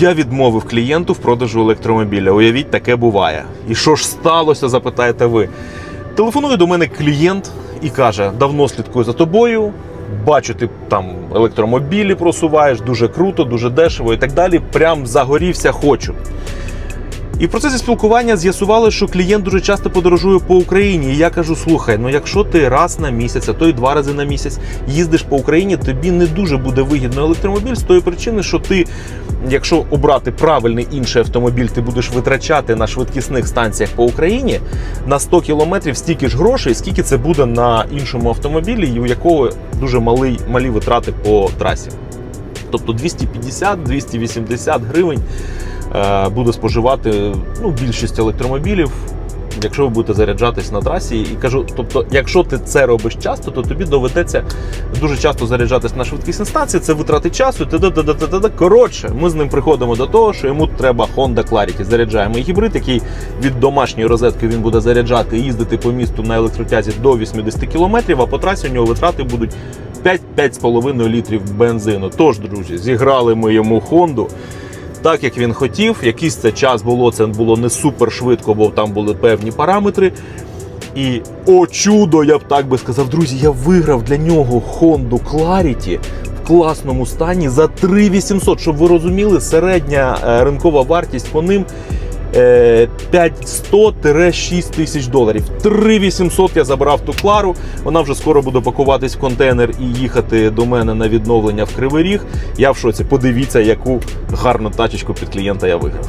Я відмовив клієнту в продажу електромобіля. Уявіть, таке буває. І що ж сталося, запитаєте ви. Телефонує до мене клієнт і каже: давно слідкую за тобою. Бачу, ти там електромобілі просуваєш, дуже круто, дуже дешево і так далі. Прям загорівся, хочу. І в процесі спілкування з'ясували, що клієнт дуже часто подорожує по Україні. І я кажу: слухай, ну якщо ти раз на місяць, а то й два рази на місяць їздиш по Україні, тобі не дуже буде вигідно електромобіль з тої причини, що ти, якщо обрати правильний інший автомобіль, ти будеш витрачати на швидкісних станціях по Україні на 100 кілометрів стільки ж грошей, скільки це буде на іншому автомобілі, і у якого дуже малий, малі витрати по трасі. Тобто 250-280 гривень буде споживати ну, більшість електромобілів, якщо ви будете заряджатись на трасі. І кажу, тобто, якщо ти це робиш часто, то тобі доведеться дуже часто заряджатись на швидкісні станції, це витрати часу. Коротше, ми з ним приходимо до того, що йому треба Honda Clarity. Заряджаємо гібрид, який від домашньої розетки він буде заряджати і їздити по місту на електротязі до 80 км, а по трасі у нього витрати будуть 5-5,5 літрів бензину. Тож, друзі, зіграли ми йому Хонду. Так як він хотів, якийсь це час було, це було не супер швидко, бо там були певні параметри. І о чудо, я б так би сказав, друзі, я виграв для нього Honda Clarity в класному стані за 3800. Щоб ви розуміли, середня е, ринкова вартість по ним 500-6 тисяч доларів. 3800 я забрав ту клару. Вона вже скоро буде пакуватись в контейнер і їхати до мене на відновлення в Кривий Ріг. Я в шоці. Подивіться, яку гарну тачечку під клієнта я виграв.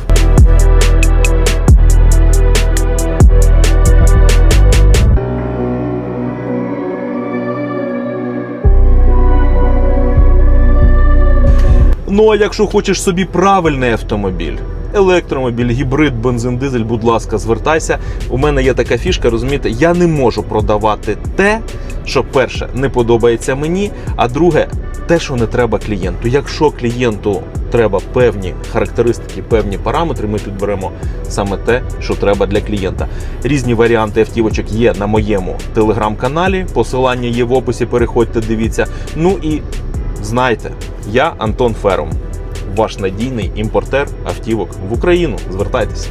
Ну а якщо хочеш собі правильний автомобіль, електромобіль, гібрид, бензин, дизель, будь ласка, звертайся. У мене є така фішка, розумієте, я не можу продавати те, що перше не подобається мені, а друге, те, що не треба клієнту. Якщо клієнту треба певні характеристики, певні параметри, ми підберемо саме те, що треба для клієнта. Різні варіанти автівочок є на моєму телеграм-каналі. Посилання є в описі. Переходьте, дивіться. Ну і знайте, я Антон Ферум, ваш надійний імпортер автівок в Україну. Звертайтеся.